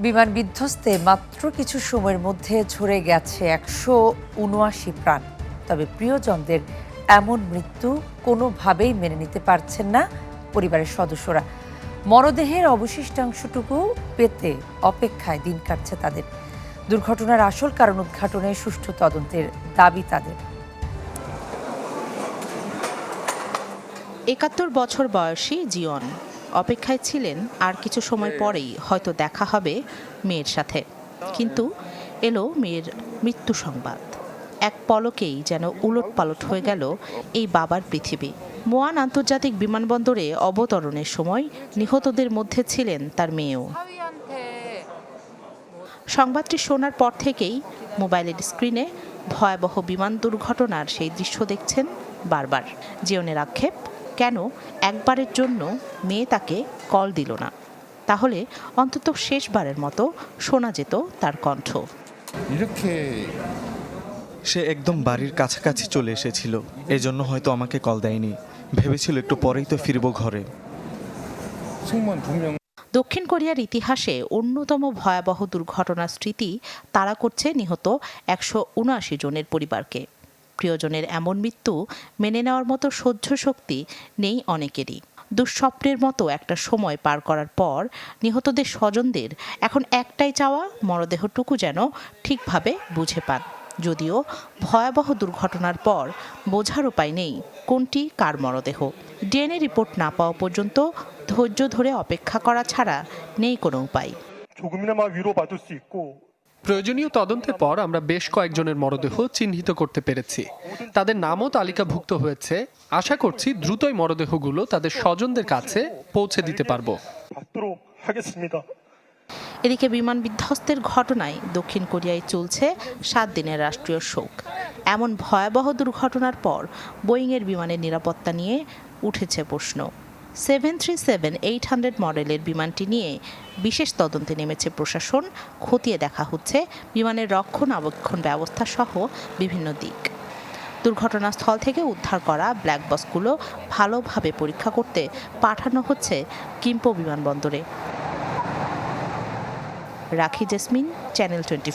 বিমান বিধ্বস্তে মাত্র কিছু সময়ের মধ্যে ঝরে গেছে একশো উনআশি প্রাণ। তবে প্রিয়জনদের এমন মৃত্যু কোনোভাবেই মেনে নিতে পারছেন না পরিবারের সদস্যরা। মরদেহের অবশিষ্টাংশটুকু পেতে অপেক্ষায় দিন কাটছে তাদের। দুর্ঘটনার আসল কারণ উদ্ঘাটনে সুষ্ঠু তদন্তের দাবি তাদের। একাত্তর বছর বয়সী জিয়ন অপেক্ষায় ছিলেন আর কিছু সময় পরেই হয়তো দেখা হবে মেয়ের সাথে। কিন্তু এলো মেয়ের মৃত্যু সংবাদ। এক পলকেই যেন উলট পালট হয়ে গেল এই বাবার পৃথিবী। মোয়ান আন্তর্জাতিক বিমানবন্দরে অবতরণের সময় নিহতদের মধ্যে ছিলেন তার মেয়েও। সংবাদটি শোনার পর থেকেই মোবাইলের স্ক্রিনে ভয়াবহ বিমান দুর্ঘটনার সেই দৃশ্য দেখছেন বারবার। জিওনের আক্ষেপ কেন একবারের জন্য মেয়ে তাকে কল দিল না? তাহলে অন্তত শেষবারের মতো শোনা যেত তার কণ্ঠ। সে একদম বাড়ির কাছাকাছি চলে এসেছিল। এজন্য হয়তো আমাকে কল দেয়নি। ভেবেছিল একটু পরেই তো ফিরবো ঘরে। দক্ষিণ কোরিয়ার ইতিহাসে অন্যতম ভয়াবহ দুর্ঘটনার স্মৃতি তাড়া করছে নিহত একশো উনআশি জনের পরিবারকে। প্রিয়জনের এমন মৃত্যু মেনে নেওয়ার মতো সহ্য শক্তি নেই অনেকেরই। দুঃস্বপ্নের মতো একটা সময় পার করার পর নিহতদের স্বজনদের এখন একটাই চাওয়া, মরদেহটুকু যেন ঠিকভাবে বুঝে পান। যদিও ভয়াবহ দুর্ঘটনার পর বোঝার উপায় নেই কোনটি কার মরদেহ। ডিএনএ রিপোর্ট না পাওয়া পর্যন্ত ধৈর্য ধরে অপেক্ষা করা ছাড়া নেই কোনো উপায়। প্রয়োজনীয় তদন্তের পর আমরা বেশ কয়েকজনের মরদেহ চিহ্নিত করতে পেরেছি। তাদের নামও তালিকাভুক্ত হয়েছে। আশা করছি দ্রুতই মরদেহগুলো তাদের স্বজনদের কাছে পৌঁছে দিতে পারব। এদিকে বিমান বিধ্বস্তের ঘটনায় দক্ষিণ কোরিয়ায় চলছে সাত দিনের রাষ্ট্রীয় শোক। এমন ভয়াবহ দুর্ঘটনার পর বোয়িংয়ের বিমানের নিরাপত্তা নিয়ে উঠেছে প্রশ্ন। Seven three seven eight hundred মডেলের বিমানটি নিয়ে বিশেষ তদন্তে নেমেছে প্রশাসন, খতিয়ে দেখা হচ্ছে বিমানের রক্ষণাবেক্ষণ ব্যবস্থা সহ বিভিন্ন দিক। দুর্ঘটনাস্থল থেকে উদ্ধার করা ব্ল্যাক বক্সগুলো ভালোভাবে পরীক্ষা করতে পাঠানো হচ্ছে কিম্পো বিমানবন্দরে। রাখি জেসমিন, চ্যানেল টোয়েন্টি